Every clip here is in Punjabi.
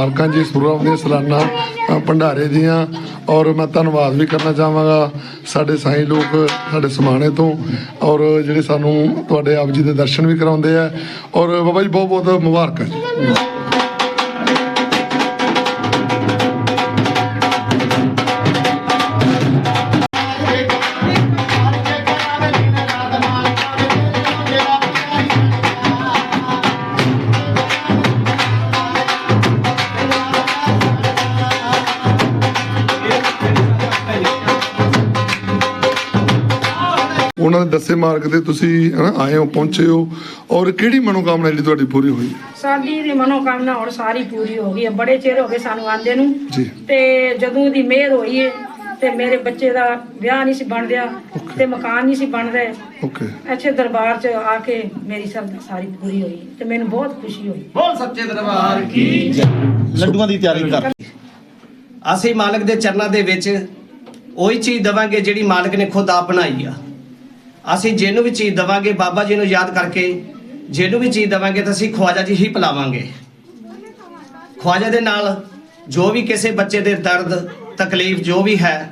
ਬਹੁਤ ਮੁਬਾਰਕਾਂ ਜੀ ਸੁਰਵ ਦੀਆਂ ਸਾਲਾਨਾ ਭੰਡਾਰੇ ਦੀਆਂ। ਔਰ ਮੈਂ ਧੰਨਵਾਦ ਵੀ ਕਰਨਾ ਚਾਹਾਂਗਾ ਸਾਡੇ ਸਾਈਂ ਲੋਕ, ਸਾਡੇ ਸਮਾਣੇ ਤੋਂ। ਔਰ ਜਿਹੜੇ ਸਾਨੂੰ ਤੁਹਾਡੇ ਆਪ ਜੀ ਦੇ ਦਰਸ਼ਨ ਵੀ ਕਰਾਉਂਦੇ ਆ। ਔਰ ਬਾਬਾ ਜੀ ਬਹੁਤ ਬਹੁਤ ਮੁਬਾਰਕਾਂ ਜੀ। ਉਹਨਾਂ ਦੇ ਦੱਸੇ ਮਾਰਗ ਤੇ ਤੁਸੀਂ ਹਨਾ ਆਏ ਹੋ ਪਹੁੰਚੇ ਹੋ। ਔਰ ਕਿਹੜੀ ਮਨੋਕਾਮਨਾ ਜਿਹੜੀ ਤੁਹਾਡੀ ਪੂਰੀ ਹੋਈ? ਸਾਡੀ ਦੀ ਮਨੋਕਾਮਨਾ ਹੁਣ ਸਾਰੀ ਪੂਰੀ ਹੋ ਗਈ ਹੈ। ਬੜੇ ਚਿਰ ਹੋ ਗਏ ਸਾਨੂੰ ਆਂਦੇ ਨੂੰ। ਜੀ। ਤੇ ਜਦੋਂ ਦੀ ਮਿਹਰ ਹੋਈ ਹੈ ਤੇ ਮੇਰੇ ਬੱਚੇ ਦਾ ਵਿਆਹ ਨਹੀਂ ਸੀ ਬਣ ਰਿਹਾ ਤੇ ਮਕਾਨ ਨਹੀਂ ਸੀ ਬਣ ਰਿਹਾ ਓਕੇ ਅੱਛੇ ਦਰਬਾਰ 'ਚ ਆ ਕੇ ਮੇਰੀ ਸਭ ਸਾਰੀ ਪੂਰੀ ਹੋਈ ਤੇ ਮੈਨੂੰ ਬਹੁਤ ਖੁਸ਼ੀ ਹੋਈ। ਬੋਲ ਸੱਚੇ ਦਰਬਾਰ ਕੀ ਲੱਡੂਆਂ ਦੀ ਤਿਆਰੀ ਕਰ। ਅਸੀਂ ਮਾਲਕ ਦੇ ਚਰਨਾਂ ਦੇ ਵਿੱਚ ਉਹੀ ਚੀਜ਼ ਦਵਾਂਗੇ ਜਿਹੜੀ ਮਾਲਕ ਨੇ ਖੁਦ ਆਪ ਬਣਾਈ ਆ। ਅਸੀਂ ਜਿਹਨੂੰ ਵੀ ਚੀਜ਼ ਦਵਾਂਗੇ, ਬਾਬਾ ਜੀ ਨੂੰ ਯਾਦ ਕਰਕੇ, ਜਿਹਨੂੰ ਵੀ ਚੀਜ਼ ਦਵਾਂਗੇ ਤਾਂ ਅਸੀਂ ਖਵਾਜਾ ਜੀ ਹੀ ਪਿਲਾਵਾਂਗੇ। ਖਵਾਜਾ ਦੇ ਨਾਲ ਜੋ ਵੀ ਕਿਸੇ ਬੱਚੇ ਦੇ ਦਰਦ, ਤਕਲੀਫ ਜੋ ਵੀ ਹੈ,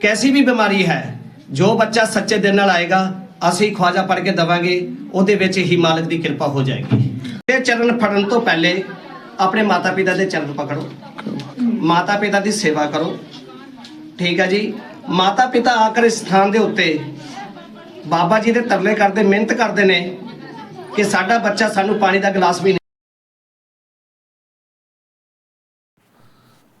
ਕੈਸੀ ਵੀ ਬਿਮਾਰੀ ਹੈ, ਜੋ ਬੱਚਾ ਸੱਚੇ ਦਿਲ ਨਾਲ ਆਏਗਾ, ਅਸੀਂ ਖਵਾਜਾ ਪੜ ਕੇ ਦਵਾਂਗੇ, ਉਹਦੇ ਵਿੱਚ ਹੀ ਮਾਲਕ ਦੀ ਕਿਰਪਾ ਹੋ ਜਾਏਗੀ। ਇਹ ਚਰਨ ਫੜਨ ਤੋਂ ਪਹਿਲੇ ਆਪਣੇ ਮਾਤਾ ਪਿਤਾ ਦੇ ਚਰਨ ਪਕੜੋ। ਮਾਤਾ ਪਿਤਾ ਦੀ ਸੇਵਾ ਕਰੋ। ਠੀਕ ਹੈ ਜੀ? ਮਾਤਾ ਪਿਤਾ ਆਕਰ ਇਸ ਸਥਾਨ ਦੇ ਉੱਤੇ ਬਾਬਾ ਜੀ ਦੇ ਤਰਲੇ ਕਰਦੇ, ਮਿਹਨਤ ਕਰਦੇ ਨੇ ਕਿ ਸਾਡਾ ਬੱਚਾ ਸਾਨੂੰ ਪਾਣੀ ਦਾ ਗਲਾਸ ਵੀ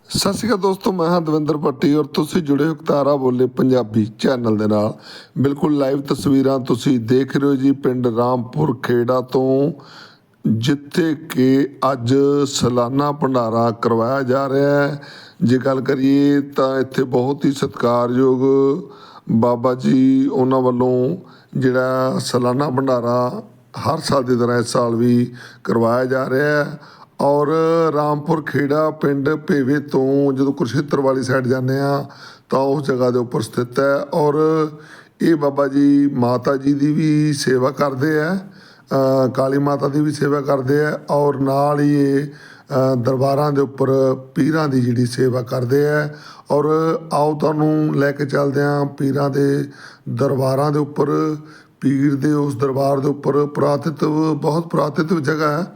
ਸਤਿ ਸ਼੍ਰੀ ਅਕਾਲ ਦੋਸਤੋ, ਮੈਂ ਹਾਂ ਦਵਿੰਦਰ ਭੱਟੀ ਔਰ ਤੁਸੀਂ ਜੁੜੇ ਹੋ ਤਾਰਾ ਬੋਲੇ ਪੰਜਾਬੀ ਚੈਨਲ ਦੇ ਨਾਲ। ਬਿਲਕੁਲ ਲਾਈਵ ਤਸਵੀਰਾਂ ਤੁਸੀਂ ਦੇਖ ਰਹੇ ਹੋ ਜੀ ਪਿੰਡ ਰਾਮਪੁਰ ਖੇੜਾ ਤੋਂ, ਜਿੱਥੇ ਕਿ ਅੱਜ ਸਾਲਾਨਾ ਭੰਡਾਰਾ ਕਰਵਾਇਆ ਜਾ ਰਿਹਾ ਹੈ। ਜੇ ਗੱਲ ਕਰੀਏ ਤਾਂ ਇੱਥੇ ਬਹੁਤ ਹੀ ਸਤਿਕਾਰਯੋਗ ਬਾਬਾ ਜੀ ਉਹਨਾਂ ਵੱਲੋਂ ਜਿਹੜਾ ਸਾਲਾਨਾ ਭੰਡਾਰਾ ਹਰ ਸਾਲ ਦੀ ਤਰ੍ਹਾਂ ਇਸ ਸਾਲ ਵੀ ਕਰਵਾਇਆ ਜਾ ਰਿਹਾ ਹੈ। ਔਰ ਰਾਮਪੁਰ ਖੇੜਾ ਪਿੰਡ ਭੇਵੇ ਤੋਂ ਜਦੋਂ ਕੁਰਸ਼ੇਤਰ ਵਾਲੀ ਸਾਈਡ ਜਾਂਦੇ ਆ ਤਾਂ ਉਸ ਜਗ੍ਹਾ ਦੇ ਉੱਪਰ ਸਥਿਤ ਹੈ। ਔਰ ਇਹ ਬਾਬਾ ਜੀ ਮਾਤਾ ਜੀ ਦੀ ਵੀ ਸੇਵਾ ਕਰਦੇ ਆ ਕਾਲੀ ਮਾਤਾ ਦੀ ਵੀ ਸੇਵਾ ਕਰਦੇ ਆ ਔਰ ਨਾਲ ਹੀ ਇਹ ਦਰਬਾਰਾਂ ਦੇ ਉੱਪਰ ਪੀਰਾਂ ਦੀ ਜਿਹੜੀ ਸੇਵਾ ਕਰਦੇ ਆ। ਔਰ ਆਓ ਤੁਹਾਨੂੰ ਲੈ ਕੇ ਚੱਲਦੇ ਆ ਪੀਰਾਂ ਦੇ ਦਰਬਾਰਾਂ ਦੇ ਉੱਪਰ। ਪੀਰ ਦੇ ਉਸ ਦਰਬਾਰ ਦੇ ਉੱਪਰ ਪੁਰਾਤਤਵ ਬਹੁਤ ਪੁਰਾਤਤਵ ਜਗ੍ਹਾ ਹੈ,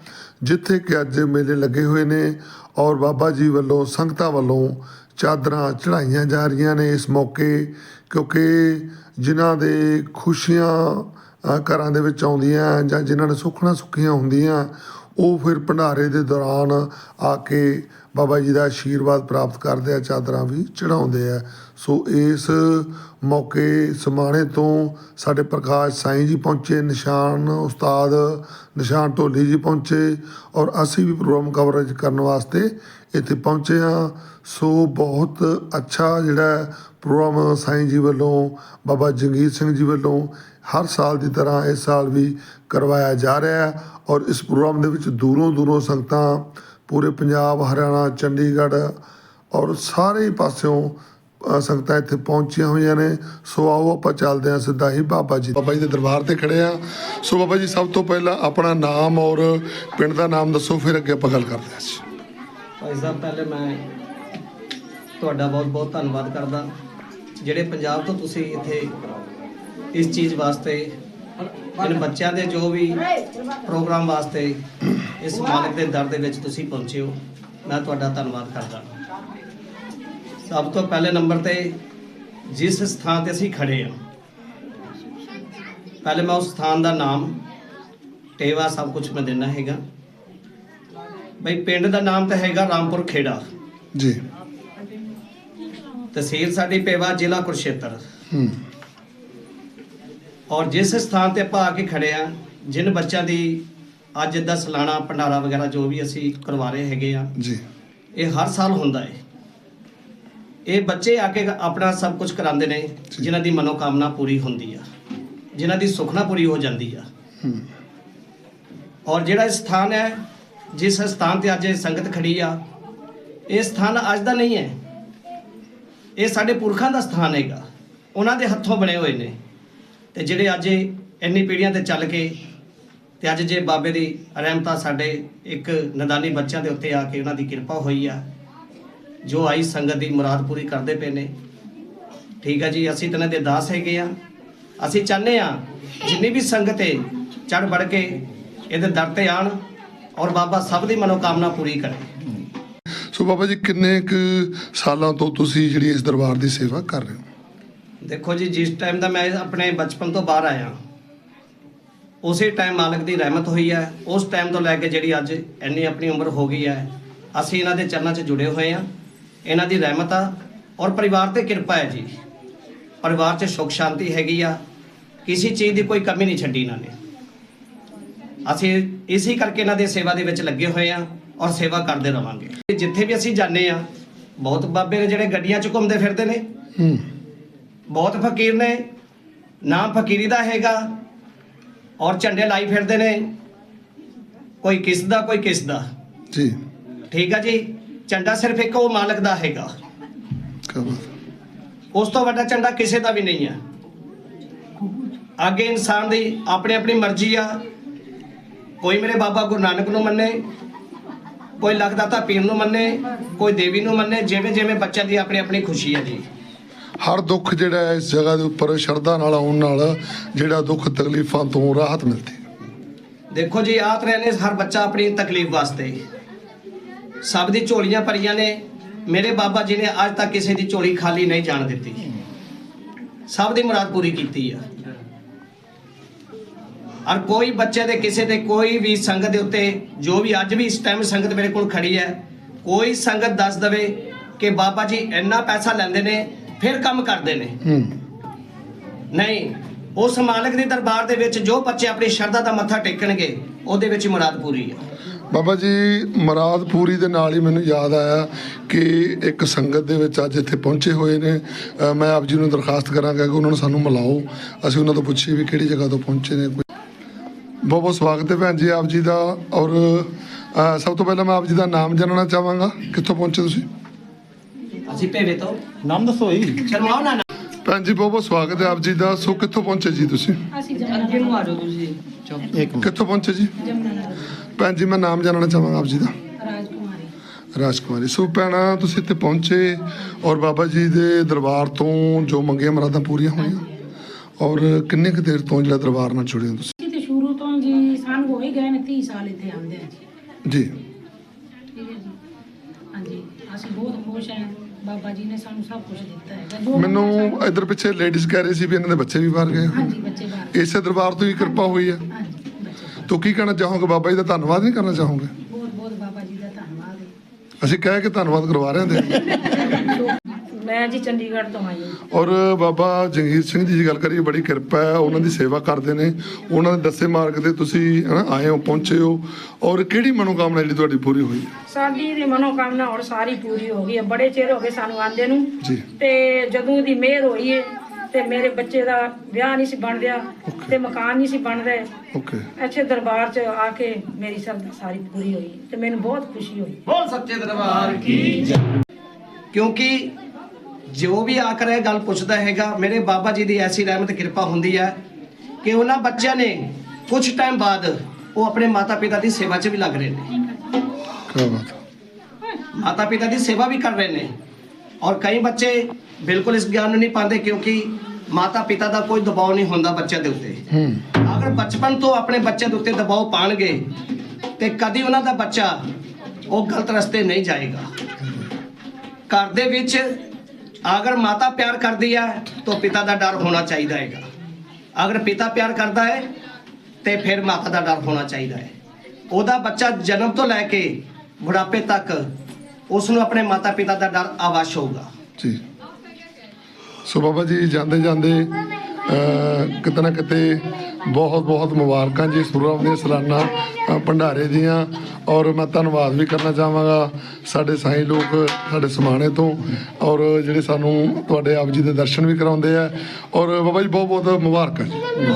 ਜਿੱਥੇ ਕਿ ਅੱਜ ਮੇਲੇ ਲੱਗੇ ਹੋਏ ਨੇ। ਔਰ ਬਾਬਾ ਜੀ ਵੱਲੋਂ, ਸੰਗਤਾਂ ਵੱਲੋਂ ਚਾਦਰਾਂ ਚੜਾਈਆਂ ਜਾ ਰਹੀਆਂ ਨੇ ਇਸ ਮੌਕੇ, ਕਿਉਂਕਿ ਜਿਨ੍ਹਾਂ ਦੇ ਖੁਸ਼ੀਆਂ ਘਰਾਂ ਦੇ ਵਿੱਚ ਆਉਂਦੀਆਂ ਜਾਂ ਜਿਨ੍ਹਾਂ ਨੇ ਸੁੱਖਣਾ ਸੁੱਖੀਆਂ ਹੁੰਦੀਆਂ ਉਹ ਫਿਰ ਭੰਡਾਰੇ ਦੇ ਦੌਰਾਨ ਆ ਕੇ ਬਾਬਾ ਜੀ ਦਾ ਆਸ਼ੀਰਵਾਦ ਪ੍ਰਾਪਤ ਕਰਦੇ ਆ, ਚਾਦਰਾਂ ਵੀ ਚੜਾਉਂਦੇ ਆ। ਸੋ ਇਸ ਮੌਕੇ ਸਮਾਣੇ ਤੋਂ ਸਾਡੇ ਪ੍ਰਕਾਸ਼ ਸਾਈਂ ਜੀ ਪਹੁੰਚੇ, ਨਿਸ਼ਾਨ ਉਸਤਾਦ ਨਿਸ਼ਾਨ ਢੋਲੀ ਜੀ ਪਹੁੰਚੇ ਔਰ ਅਸੀਂ ਵੀ ਪ੍ਰੋਗਰਾਮ ਕਵਰੇਜ ਕਰਨ ਵਾਸਤੇ ਇੱਥੇ ਪਹੁੰਚੇ ਹਾਂ। ਸੋ ਬਹੁਤ ਅੱਛਾ ਜਿਹੜਾ ਪ੍ਰੋਗਰਾਮ ਸਾਈਂ ਜੀ ਵੱਲੋਂ, ਬਾਬਾ ਜੰਗੀਰ ਸਿੰਘ ਜੀ ਵੱਲੋਂ ਹਰ ਸਾਲ ਦੀ ਤਰ੍ਹਾਂ ਇਸ ਸਾਲ ਵੀ ਕਰਵਾਇਆ ਜਾ ਰਿਹਾ ਹੈ ਔਰ ਇਸ ਪ੍ਰੋਗਰਾਮ ਦੇ ਵਿੱਚ ਦੂਰੋਂ ਦੂਰੋਂ ਸੰਗਤਾਂ ਪੂਰੇ ਪੰਜਾਬ, ਹਰਿਆਣਾ, ਚੰਡੀਗੜ੍ਹ ਔਰ ਸਾਰੇ ਹੀ ਪਾਸਿਓਂ ਸੰਗਤਾਂ ਇੱਥੇ ਪਹੁੰਚੀਆਂ ਹੋਈਆਂ ਨੇ। ਸੋ ਆਓ ਆਪਾਂ ਚੱਲਦੇ ਹਾਂ ਸਿੱਧਾ ਹੀ ਬਾਬਾ ਜੀ ਬਾਬਾ ਜੀ ਦੇ ਦਰਬਾਰ ਤੇ ਖੜੇ ਆ ਸੋ ਬਾਬਾ ਜੀ, ਸਭ ਤੋਂ ਪਹਿਲਾਂ ਆਪਣਾ ਨਾਮ ਔਰ ਪਿੰਡ ਦਾ ਨਾਮ ਦੱਸੋ, ਫਿਰ ਅੱਗੇ ਆਪਾਂ ਗੱਲ ਕਰਦੇ ਹਾਂ। ਜੀ ਭਾਈ ਸਾਹਿਬ, ਪਹਿਲੇ ਮੈਂ ਤੁਹਾਡਾ ਬਹੁਤ ਬਹੁਤ ਧੰਨਵਾਦ ਕਰਦਾ। ਜਿਹੜੇ ਪੰਜਾਬ ਤੋਂ ਤੁਸੀਂ ਇੱਥੇ ਇਸ ਚੀਜ਼ ਵਾਸਤੇ ਇਹਨਾਂ ਬੱਚਿਆਂ ਦੇ ਜੋ ਵੀ ਪ੍ਰੋਗਰਾਮ ਵਾਸਤੇ ਇਸ ਮਾਲਕ ਦੇ ਦਰ ਦੇ ਵਿੱਚ ਤੁਸੀਂ ਪਹੁੰਚੇ ਹੋ ਮੈਂ ਤੁਹਾਡਾ ਧੰਨਵਾਦ ਕਰਦਾ। ਸਭ ਤੋਂ ਪਹਿਲੇ ਨੰਬਰ ਤੇ ਜਿਸ ਸਥਾਨ ਤੇ ਅਸੀਂ ਖੜੇ ਹਾਂ ਪਹਿਲੇ ਮੈਂ ਉਸ ਸਥਾਨ ਦਾ ਨਾਮ ਟੇਵਾ ਸਭ ਕੁਝ ਮੈਂ ਦੇਣਾ ਹੈਗਾ। ਬਈ ਪਿੰਡ ਦਾ ਨਾਮ ਤਾਂ ਹੈਗਾ ਰਾਮਪੁਰ ਖੇੜਾ। ਜੀ। ਤਹਿਸੀਲ ਸਾਡੀ ਪੇਵਾ ਜ਼ਿਲ੍ਹਾ ਕੁਰਸ਼ੇਤਰ ਹੂੰ। ਔਰ ਜਿਸ ਸਥਾਨ ਤੇ ਆਪਾਂ ਆ ਕੇ ਖੜੇ ਆ ਜਿਨ ਬੱਚਿਆਂ ਦੀ ਅੱਜ ਦਾ ਸਾਲਾਨਾ ਭੰਡਾਰਾ ਵਗੈਰਾ ਜੋ ਵੀ ਅਸੀਂ ਕਰਵਾ ਰਹੇ ਹੈਗੇ ਆ ਜੀ। ਇਹ ਹਰ ਸਾਲ ਹੁੰਦਾ ਹੈ ਇਹ ਬੱਚੇ ਆ ਕੇ ਆਪਣਾ ਸਭ ਕੁਝ ਕਰਾਉਂਦੇ ਨੇ ਜਿਨ੍ਹਾਂ ਦੀ ਮਨੋਕਾਮਨਾ ਪੂਰੀ ਹੁੰਦੀ ਆ ਜਿਨ੍ਹਾਂ ਦੀ ਸੁਖਨਾ ਪੂਰੀ ਹੋ ਜਾਂਦੀ ਆ। ਔਰ ਜਿਹੜਾ ਇਹ ਸਥਾਨ ਹੈ ਜਿਸ ਸਥਾਨ ਤੇ ਅੱਜ ਇਹ ਸੰਗਤ ਖੜੀ ਆ ਇਹ ਸਥਾਨ ਅੱਜ ਦਾ ਨਹੀਂ ਹੈ। ਇਹ ਸਾਡੇ ਪੁਰਖਾਂ ਦਾ ਸਥਾਨ ਹੈਗਾ। ਉਹਨਾਂ ਦੇ ਹੱਥੋਂ ਬਣੇ ਹੋਏ ਨੇ। ਤੇ ਜਿਹੜੇ ਅੱਜ ਇੰਨੀ ਪੀੜ੍ਹੀਆਂ ਤੇ ਚੱਲ ਕੇ ਤੇ ਅੱਜ ਜੇ ਬਾਬੇ ਦੀ ਰਹਿਮਤਾਂ ਸਾਡੇ ਇੱਕ ਨਦਾਨੀ ਬੱਚਿਆਂ ਦੇ ਉੱਤੇ ਆ ਕੇ ਉਹਨਾਂ ਦੀ ਕਿਰਪਾ ਹੋਈ ਆ, ਜੋ ਆਈ ਸੰਗਤ ਦੀ ਮੁਰਾਦ ਪੂਰੀ ਕਰਦੇ ਪਏ ਨੇ। ਠੀਕ ਆ ਜੀ, ਅਸੀਂ ਤਾਂ ਇਹਨਾਂ ਦੇ ਦਾਸ ਹੈਗੇ ਆ। ਅਸੀਂ ਚਾਹੁੰਦੇ ਆ, ਜਿੰਨੀ ਵੀ ਸੰਗਤ ਹੈ ਚੜ ਵੜ ਕੇ ਇਹਦੇ ਦਰ ਤੇ ਆਣ ਔਰ ਬਾਬਾ ਸਭ ਦੀ ਮਨੋਕਾਮਨਾ ਪੂਰੀ ਕਰੇ। ਸੋ ਬਾਬਾ ਜੀ, ਕਿੰਨੇ ਕੁ ਸਾਲਾਂ ਤੋਂ ਤੁਸੀਂ ਜਿਹੜੀ ਇਸ ਦਰਬਾਰ ਦੀ ਸੇਵਾ ਕਰ ਰਹੇ ਹੋ? ਦੇਖੋ ਜੀ, ਜਿਸ ਟਾਈਮ ਦਾ ਮੈਂ ਆਪਣੇ ਬਚਪਨ ਤੋਂ ਬਾਹਰ ਆਇਆ, ਉਸੇ ਟਾਈਮ ਮਾਲਕ ਦੀ ਰਹਿਮਤ ਹੋਈ ਹੈ। ਉਸ ਟਾਈਮ ਤੋਂ ਲੈ ਕੇ ਜਿਹੜੀ ਅੱਜ ਇੰਨੀ ਆਪਣੀ ਉਮਰ ਹੋ ਗਈ ਹੈ, ਅਸੀਂ ਇਹਨਾਂ ਦੇ ਚਰਨਾਂ 'ਚ ਜੁੜੇ ਹੋਏ ਆ ਇਹਨਾਂ ਦੀ ਰਹਿਮਤ ਆ ਔਰ ਪਰਿਵਾਰ ਤੇ ਕਿਰਪਾ ਹੈ ਜੀ। ਪਰਿਵਾਰ 'ਚ ਸੁੱਖ ਸ਼ਾਂਤੀ ਹੈਗੀ ਆ। ਕਿਸੇ ਚੀਜ਼ ਦੀ ਕੋਈ ਕਮੀ ਨਹੀਂ ਛੱਡੀ ਇਹਨਾਂ ਨੇ। ਅਸੀਂ ਇਸੇ ਕਰਕੇ ਇਹਨਾਂ ਦੇ ਸੇਵਾ ਦੇ ਵਿੱਚ ਲੱਗੇ ਹੋਏ ਆ ਔਰ ਸੇਵਾ ਕਰਦੇ ਰਵਾਂਗੇ। ਜਿੱਥੇ ਵੀ ਅਸੀਂ ਜਾਂਦੇ ਆ ਬਹੁਤ ਬਾਬੇ ਨੇ ਜਿਹੜੇ ਗੱਡੀਆਂ 'ਚ ਘੁੰਮਦੇ ਫਿਰਦੇ ਨੇ। ਬਹੁਤ ਫਕੀਰ ਨੇ ਨਾਮ ਫਕੀਰੀ ਦਾ ਹੈਗਾ ਔਰ ਝੰਡੇ ਲਾਈ ਫਿਰਦੇ ਨੇ। ਕੋਈ ਕਿਸ ਦਾ ਕੋਈ ਕਿਸ ਦਾ। ਜੀ। ਠੀਕ ਆ ਜੀ ਝੰਡਾ ਸਿਰਫ ਇੱਕ ਉਹ ਮਾਲਕ ਦਾ ਹੈਗਾ। ਉਸ ਤੋਂ ਵੱਡਾ ਝੰਡਾ ਕਿਸੇ ਦਾ ਵੀ ਨਹੀਂ ਹੈ ਅੱਗੇ ਇਨਸਾਨ ਦੀ ਆਪਣੀ ਆਪਣੀ ਮਰਜ਼ੀ ਆ। ਕੋਈ ਮੇਰੇ ਬਾਬਾ ਗੁਰੂ ਨਾਨਕ ਨੂੰ ਮੰਨੇ ਕੋਈ ਲਖਦਾਤਾ ਪੀਰ ਨੂੰ ਮੰਨੇ ਕੋਈ ਦੇਵੀ ਨੂੰ ਮੰਨੇ ਜਿਵੇਂ ਜਿਵੇਂ ਬੱਚਿਆਂ ਦੀ ਆਪਣੀ ਆਪਣੀ ਖੁਸ਼ੀ ਹੈ ਜੀ। ਹਰ ਦੁੱਖ ਜਿਹੜਾ ਹੈ, ਇਸ ਜਗ੍ਹਾ ਦੇ ਉੱਪਰ ਸ਼ਰਧਾ ਨਾਲ ਆਉਣ ਨਾਲ ਜਿਹੜਾ ਦੁੱਖ ਤਕਲੀਫਾਂ ਤੋਂ ਰਾਹਤ ਮਿਲਦੀ ਹੈ। ਦੇਖੋ ਜੀ ਆਤ ਰਹੇ ਹਰ ਬੱਚਾ ਆਪਣੀ ਤਕਲੀਫ ਵਾਸਤੇ। ਸਭ ਦੀ ਝੋਲੀਆਂ ਭਰੀਆਂ ਨੇ। ਮੇਰੇ ਬਾਬਾ ਜੀ ਨੇ ਅੱਜ ਤੱਕ ਕਿਸੇ ਦੀ ਝੋਲੀ ਖਾਲੀ ਨਹੀਂ ਜਾਣ ਦਿੱਤੀ। ਸਭ ਦੀ ਮੁਰਾਦ ਪੂਰੀ ਕੀਤੀ ਆ। ਔਰ ਕੋਈ ਬੱਚੇ ਦੇ, ਕਿਸੇ ਦੇ ਕੋਈ ਵੀ ਸੰਗਤ ਦੇ ਉੱਤੇ, ਜੋ ਵੀ ਅੱਜ ਵੀ ਇਸ ਟਾਈਮ ਸੰਗਤ ਮੇਰੇ ਕੋਲ ਖੜੀ ਹੈ, ਕੋਈ ਸੰਗਤ ਦੱਸ ਦਵੇ ਕਿ ਬਾਬਾ ਜੀ, ਇੰਨਾ ਪੈਸਾ ਲੈਂਦੇ ਨੇ ਫਿਰ ਕੰਮ ਕਰਦੇ ਨੇ। ਨਹੀਂ ਉਸ ਮਾਲਕ ਦੇ ਦਰਬਾਰ ਦੇ ਵਿੱਚ ਜੋ ਬੱਚੇ ਆਪਣੀ ਸ਼ਰਧਾ ਦਾ ਮੱਥਾ ਟੇਕਣਗੇ ਉਹਦੇ ਵਿੱਚ ਮੁਰਾਦ ਪੂਰੀ ਹੈ ਬਾਬਾ ਜੀ ਮਰਾਦ ਪੂਰੀ ਦੇ ਨਾਲ ਹੀ ਮੈਨੂੰ ਯਾਦ ਆਇਆ ਕਿ ਇੱਕ ਸੰਗਤ ਦੇ ਵਿੱਚ ਅੱਜ ਇੱਥੇ ਪਹੁੰਚੇ ਹੋਏ ਨੇ। ਅ, ਮੈਂ ਆਪ ਜੀ ਨੂੰ ਦਰਖਾਸਤ ਕਰਾਂਗਾ ਕਿ ਉਹਨਾਂ ਨੂੰ ਸਾਨੂੰ ਮਿਲਾਓ। ਅਸੀਂ ਉਹਨਾਂ ਤੋਂ ਪੁੱਛੀਏ ਵੀ ਕਿਹੜੀ ਜਗ੍ਹਾ ਤੋਂ ਪਹੁੰਚੇ ਨੇ। ਬਹੁਤ ਬਹੁਤ ਸਵਾਗਤ ਹੈ ਭੈਣ ਜੀ ਆਪ ਜੀ ਦਾ। ਔਰ ਅ, ਸਭ ਤੋਂ ਪਹਿਲਾਂ ਮੈਂ ਆਪ ਜੀ ਦਾ ਨਾਮ ਜਾਣਨਾ ਚਾਹਾਂਗਾ। ਕਿੱਥੋਂ ਪਹੁੰਚੇ ਤੁਸੀਂ? ਅਸੀਂ ਭੇਵੇ ਤੋਂ। ਨਾਮ ਦੱਸੋ ਜੀ। ਸ਼ਰਮਾਓ ਨਾ ਨਾ। ਭੈਣ ਜੀ ਬਹੁਤ ਬਹੁਤ ਸਵਾਗਤ ਹੈ ਆਪ ਜੀ ਦਾ। ਸੋ ਕਿੱਥੋਂ ਪਹੁੰਚੇ ਜੀ ਤੁਸੀਂ? ਅਸੀਂ ਅੱਗੇ ਨੂੰ ਆ ਜਾਓ ਤੁਸੀਂ। ਇੱਕ ਮਿੰਟ। ਕਿੱਥੋਂ ਪਹੁੰਚੇ ਜੀ? ਭੈਣ ਮੈਂ ਨਾਮ ਜਾਣਨਾ ਚਾਹਾਂਗਾ ਆਪ ਜੀ ਦਾ। ਰਾਜਕੁਮਾਰੀ। ਸੋ ਭੈਣਾ ਤੁਸੀਂ ਇੱਥੇ ਪਹੁੰਚੇ ਔਰ ਬਾਬਾ ਜੀ ਦੇ ਦਰਬਾਰ ਤੋਂ ਜੋ ਮੰਗੀਆਂ ਮਰਾਦਾਂ ਪੂਰੀਆਂ ਹੋਈਆਂ ਔਰ ਕਿੰਨੇ ਕੁ ਦੇਰ ਤੋਂ ਜਿਹੜਾ ਦਰਬਾਰ ਨਾਲ ਜੁੜੇ ਹੋ ਤੁਸੀਂ? ਤੇ ਸ਼ੁਰੂ ਤੋਂ ਜੀ ਸਾਨੂੰ ਹੋ ਹੀ ਗਏ ਨੇ 30 ਸਾਲ ਇੱਥੇ ਆਉਂਦੇ ਆ ਜੀ। ਜੀ। ਠੀਕ ਹੈ ਜੀ। ਹਾਂਜੀ ਅਸੀਂ ਬਹੁਤ ਖੁਸ਼ ਹਾਂ। ਬਾਬਾ ਜੀ ਨੇ ਸਾਨੂੰ ਸਭ ਕੁਝ ਦਿੱਤਾ ਹੈਗਾ। ਜੋ ਮੈਨੂੰ ਇਧਰ ਪਿੱਛੇ ਲੇਡੀਜ਼ ਕਹਿ ਰਹੇ ਸੀ ਵੀ ਇਹਨਾਂ ਦੇ ਬੱਚੇ ਵੀ ਬਾਹਰ ਗਏ। ਹਾਂਜੀ ਬੱਚੇ ਬਾਹਰ ਇਸੇ ਦਰਬਾਰ ਤੋਂ ਹੀ ਕਿਰਪਾ ਹੋਈ ਹੈ। ਹਾਂਜੀ ਬੱਚੇ ਤੋ ਕੀ ਕਹਿਣਾ ਚਾਹੋਗੇ ਬਾਬਾ ਜੀ ਦਾ? ਧੰਨਵਾਦ ਨਹੀਂ ਕਰਨਾ ਚਾਹੋਗੇ? ਬਹੁਤ ਬਹੁਤ ਬਾਬਾ ਜੀ ਦਾ ਧੰਨਵਾਦ ਅਸੀਂ ਕਹਿ ਕੇ ਧੰਨਵਾਦ ਕਰਵਾ ਰਹੇ ਹਾਂ ਦੇ ਮੈਂ ਜੀ ਚੰਡੀਗੜ੍ਹ ਤੋਂ ਆਈ ਹਾਂ ਔਰ ਬਾਬਾ ਜੰਗੀਰ ਸਿੰਘ ਜੀ ਦੀ ਗੱਲ ਕਰੀਏ ਬੜੀ ਕਿਰਪਾ ਹੈ ਉਹਨਾਂ ਦੀ ਸੇਵਾ ਕਰਦੇ ਨੇ। ਉਹਨਾਂ ਦੇ ਦੱਸੇ ਮਾਰਗ ਤੇ ਤੁਸੀਂ ਹਨਾ, ਆਏ ਹੋ ਪਹੁੰਚੇ ਹੋ। ਔਰ ਕਿਹੜੀ ਮਨੋਕਾਮਨਾ ਜਿਹੜੀ ਤੁਹਾਡੀ ਪੂਰੀ ਹੋਈ? ਸਾਡੀ ਦੀ ਮਨੋਕਾਮਨਾ ਹੁਣ ਸਾਰੀ ਪੂਰੀ ਹੋ ਗਈ ਹੈ। ਬੜੇ ਚਿਰ ਹੋ ਗਏ ਸਾਨੂੰ ਆਂਦੇ ਨੂੰ। ਜੀ। ਤੇ ਜਦੋਂ ਦੀ ਮਿਹਰ ਹੋਈ ਹੈ ਤੇ ਮੇਰੇ ਬੱਚੇ ਦਾ ਵਿਆਹ ਨਹੀਂ ਸੀ ਬਣ ਰਿਹਾ ਤੇ ਮਕਾਨ ਨਹੀਂ ਸੀ ਬਣ ਰਿਹਾ ਓਕੇ ਅੱਛੇ ਦਰਬਾਰ 'ਚ ਆ ਕੇ ਮੇਰੀ ਸਰਦਾ ਸਾਰੀ ਪੂਰੀ ਹੋਈ। ਤੇ ਮੈਨੂੰ ਬਹੁਤ ਖੁਸ਼ੀ ਹੋਈ। ਬੋਲ ਸੱਚੇ ਦਰਬਾਰ ਕੀ ਕਿਉਂਕਿ ਜੋ ਵੀ ਆ ਕਰ ਇਹ ਗੱਲ ਪੁੱਛਦਾ ਹੈਗਾ ਮੇਰੇ ਬਾਬਾ ਜੀ ਦੀ ਐਸੀ ਰਹਿਮਤ ਕਿਰਪਾ ਹੁੰਦੀ ਹੈ ਕਿ ਉਹਨਾਂ ਬੱਚਿਆਂ ਨੇ ਕੁਝ ਟਾਈਮ ਬਾਅਦ ਉਹ ਆਪਣੇ ਮਾਤਾ ਪਿਤਾ ਦੀ ਸੇਵਾ 'ਚ ਵੀ ਲੱਗ ਰਹੇ ਨੇ। ਕੀ ਬਾਤ ਹੈ। ਮਾਤਾ ਪਿਤਾ ਦੀ ਸੇਵਾ ਵੀ ਕਰ ਰਹੇ ਨੇ। ਔਰ ਕਈ ਬੱਚੇ ਬਿਲਕੁਲ ਇਸ ਗਿਆਨ ਨੂੰ ਨਹੀਂ ਪਾਉਂਦੇ ਕਿਉਂਕਿ ਮਾਤਾ ਪਿਤਾ ਦਾ ਕੋਈ ਦਬਾਅ ਨਹੀਂ ਹੁੰਦਾ ਬੱਚਿਆਂ ਦੇ ਉੱਤੇ। ਅਗਰ ਬਚਪਨ ਤੋਂ ਆਪਣੇ ਬੱਚੇ ਦੇ ਉੱਤੇ ਦਬਾਅ ਪਾਣਗੇ ਤੇ ਕਦੀ ਉਹਨਾਂ ਦਾ ਬੱਚਾ ਉਹ ਗਲਤ ਰਸਤੇ ਨਹੀਂ ਜਾਏਗਾ। ਘਰ ਦੇ ਵਿੱਚ ਅਗਰ ਮਾਤਾ ਪਿਆਰ ਕਰਦੀ ਹੈ, ਤਾਂ ਪਿਤਾ ਦਾ ਡਰ ਹੋਣਾ ਚਾਹੀਦਾ ਹੈਗਾ। ਅਗਰ ਪਿਤਾ ਪਿਆਰ ਕਰਦਾ ਹੈ, ਤੇ ਫਿਰ ਮਾਤਾ ਦਾ ਡਰ ਹੋਣਾ ਚਾਹੀਦਾ ਹੈ। ਉਹਦਾ ਬੱਚਾ ਜਨਮ ਤੋਂ ਲੈ ਕੇ ਬੁਢਾਪੇ ਤੱਕ ਉਸ ਨੂੰ ਆਪਣੇ ਮਾਤਾ ਪਿਤਾ ਦਾ ਡਰ ਆਵਾਸ਼ ਹੋਊਗਾ। ਜੀ। ਸੋ ਬਾਬਾ ਜੀ, ਜਾਂਦੇ ਜਾਂਦੇ ਕਿਤੇ ਨਾ ਕਿਤੇ ਬਹੁਤ ਬਹੁਤ ਮੁਬਾਰਕਾਂ ਜੀ ਸੁਰਾਮ ਦੇ ਸਲਾਨਾ ਭੰਡਾਰੇ ਦੀਆਂ। ਔਰ ਮੈਂ ਧੰਨਵਾਦ ਵੀ ਕਰਨਾ ਚਾਹਾਂਗਾ ਸਾਡੇ ਸਾਈਂ ਲੋਕ, ਸਾਡੇ ਸਮਾਣੇ ਤੋਂ, ਔਰ ਜਿਹੜੇ ਸਾਨੂੰ ਤੁਹਾਡੇ ਆਪ ਜੀ ਦੇ ਦਰਸ਼ਨ ਵੀ ਕਰਾਉਂਦੇ ਆ। ਔਰ ਬਾਬਾ ਜੀ ਬਹੁਤ ਬਹੁਤ ਮੁਬਾਰਕਾਂ ਜੀ।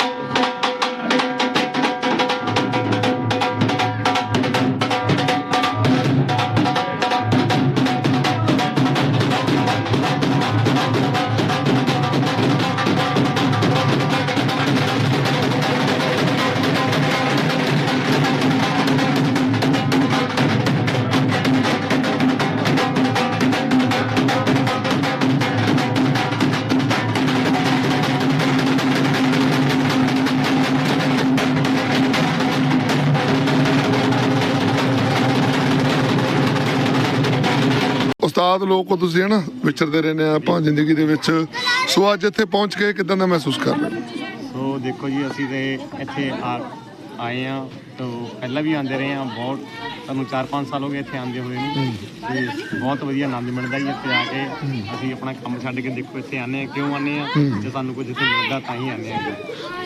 ਲੋਕ ਤੁਸੀਂ ਹਨਾ ਵਿਚਰਦੇ ਰਹਿੰਦੇ ਆ ਆਪਾਂ ਜ਼ਿੰਦਗੀ ਦੇ ਵਿੱਚ। ਸੋ ਅੱਜ ਇੱਥੇ ਪਹੁੰਚ ਕੇ ਕਿਦਾਂ ਦਾ ਮਹਿਸੂਸ ਕਰ ਰਹੇ ਸੋ ਦੇਖੋ ਜੀ, ਅਸੀਂ ਤੇ ਇੱਥੇ ਆ ਆਏ ਆ ਤੋਂ ਪਹਿਲਾਂ ਵੀ ਆਉਂਦੇ ਰਹੇ ਆ ਬਹੁਤ ਸਾਨੂੰ 4-5 ਸਾਲ ਹੋ ਗਏ ਇੱਥੇ ਆਉਂਦੇ ਹੋਏ ਨੂੰ। ਤੇ ਬਹੁਤ ਵਧੀਆ ਆਨੰਦ ਮਿਲਦਾ ਜੀ ਇੱਥੇ ਆ ਕੇ। ਅਸੀਂ ਆਪਣਾ ਕੰਮ ਛੱਡ ਕੇ ਦੇਖੋ ਇੱਥੇ ਆਨੇ ਆ ਕਿਉਂ ਆਨੇ ਆ? ਜੇ ਸਾਨੂੰ ਕੁਝ ਇੱਥੇ ਮਿਲਦਾ ਤਾਂ ਹੀ ਆਨੇ ਆ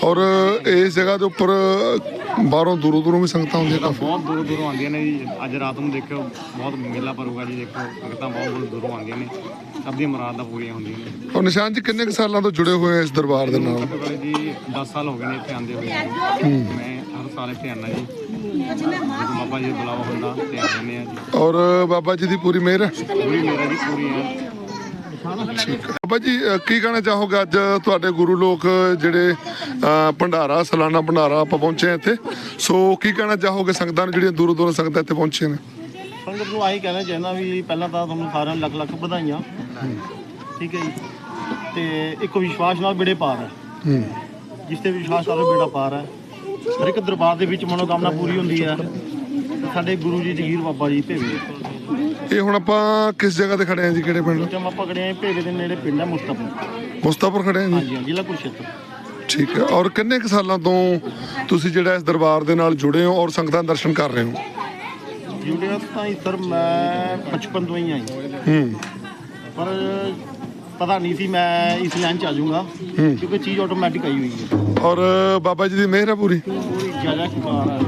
ਔਰ ਇਸ ਜਗ੍ਹਾ ਦੇ ਉੱਪਰ ਬਾਹਰੋਂ ਦੂਰੋਂ ਦੂਰੋਂ ਵੀ ਸੰਗਤਾਂ ਆਉਂਦੀਆਂ ਕਾਫੀ? ਬਹੁਤ ਦੂਰੋਂ ਦੂਰੋਂ ਆਉਂਦੀਆਂ ਨੇ ਜੀ। ਅੱਜ ਰਾਤ ਨੂੰ ਦੇਖਿਓ ਬਹੁਤ ਮੇਲਾ ਭਰੂਗਾ ਜੀ ਦੇਖੋ ਸੰਗਤਾਂ ਬਹੁਤ ਬਹੁਤ ਦੂਰੋਂ ਆਉਂਦੀਆਂ ਨੇ। ਦੀਆਂ ਮੁਰਾਦਾਂ ਪੂਰੀਆਂ ਹੁੰਦੀਆਂ ਨੇ। ਔਰ ਨਿਸ਼ਾਨ ਜੀ ਕਿੰਨੇ ਕੁ ਸਾਲਾਂ ਤੋਂ ਜੁੜੇ ਹੋਏ ਆ ਇਸ ਦਰਬਾਰ ਦੇ ਨਾਲ? ਘੱਟੋ ਘੱਟ ਜੀ 10 ਸਾਲ ਹੋ ਗਏ ਨੇ ਇੱਥੇ ਆਉਂਦੇ ਹੋਏ। ਮੈਂ ਹਰ ਸਾਲ ਇੱਥੇ ਆਉਂਦਾ ਜੀ। ਜਦੋਂ ਬਾਬਾ ਜੀ ਦਾ ਬੁਲਾਵਾ ਹੁੰਦਾ ਤੇ ਆ ਜਾਂਦੇ ਆ ਜੀ। ਔਰ ਬਾਬਾ ਜੀ ਦੀ ਪੂਰੀ ਮਿਹਰ? ਹੈ ਪੂਰੀ ਮੇਰਾ ਜੀ ਪੂਰੀ ਹੈ। ਬਾਬਾ ਜੀ ਅ, ਕੀ ਕਹਿਣਾ ਚਾਹੋਗੇ ਅੱਜ ਤੁਹਾਡੇ ਗੁਰੂ ਲੋਕ ਜਿਹੜੇ ਅ, ਭੰਡਾਰਾ ਸਾਲਾਨਾ ਭੰਡਾਰਾ ਆਪਾਂ ਪਹੁੰਚੇ ਹਾਂ ਇੱਥੇ? ਸੋ ਕੀ ਕਹਿਣਾ ਚਾਹੋਗੇ ਸੰਗਤਾਂ ਨੂੰ ਜਿਹੜੀਆਂ ਦੂਰੋਂ ਦੂਰੋਂ ਸੰਗਤਾਂ ਇੱਥੇ ਪਹੁੰਚੀਆਂ ਨੇ? ਸੰਗਤ ਨੂੰ ਆਹੀ ਕਹਿਣਾ ਚਾਹੁੰਦਾ ਵੀ ਪਹਿਲਾਂ ਤਾਂ ਤੁਹਾਨੂੰ ਸਾਰਿਆਂ ਨੂੰ ਲੱਖ ਲੱਖ ਵਧਾਈਆਂ। ਠੀਕ ਹੈ ਜੀ। ਤੇ ਇੱਕ ਵਿਸ਼ਵਾਸ ਨਾਲ ਬੇੜੇ ਪਾਰ ਹੈ। ਜਿਸ ਤੇ ਵਿਸ਼ਵਾਸ ਨਾਲ ਬੇੜਾ ਪਾਰ ਹੈ। ਹਰ ਇੱਕ ਦਰਬਾਰ ਦੇ ਵਿੱਚ ਮਨੋਕਾਮਨਾ ਪੂਰੀ ਹੁੰਦੀ ਹੈ। ਸਾਡੇ ਗੁਰੂ ਜੀ ਜਗੀਰ ਬਾਬਾ ਜੀ ਭੇਵੇ। ਇਹ ਹੁਣ ਆਪਾਂ ਕਿਸ ਜਗ੍ਹਾ ਤੇ ਖੜੇ ਹਾਂ ਜੀ? ਕਿਹੜੇ ਪਿੰਡ? ਜਮ ਆਪਾਂ ਖੜੇ ਹਾਂ ਭੇਵੇ ਦੇ ਨੇੜੇ ਪਿੰਡ ਹੈ ਮੁਸਤਫਾ। ਮੁਸਤਾਪੁਰ ਖੜੇ ਹਾਂ ਜੀ? ਜ਼ਿਲ੍ਹਾ ਕੁਰਸ਼ੇਤਰ ਠੀਕ ਹੈ। ਔਰ ਕਿੰਨੇ ਕੁ ਸਾਲਾਂ ਤੋਂ ਤੁਸੀਂ ਜਿਹੜਾ ਇਸ ਦਰਬਾਰ ਦੇ ਨਾਲ ਜੁੜੇ ਹੋ ਔਰ ਸੰਗਤਾਂ ਦਰਸ਼ਨ ਕਰ ਰਹੇ ਹੋ? ਜੁੜਿਆ ਤਾਂ ਹੀ ਸਰ ਮੈਂ 55 ਤੋਂ ਹੀ ਆਈ। ਹੂੰ। ਪਰ ਪਤਾ ਨਹੀਂ ਸੀ ਮੈਂ ਇਸ ਲਾਈਨ ਚ ਆ ਜਾਊਂਗਾ ਕਿਉਂਕਿ ਚੀਜ਼ ਆਟੋਮੈਟਿਕ ਆਈ ਹੋਈ ਹੈ। ਔਰ ਬਾਬਾ ਜੀ ਦੀ ਮਿਹਰ ਹੈ ਪੂਰੀ। ਪੂਰੀ ਜ਼ਿਆਦਾ ਕੁਮਾਰ ਹੈ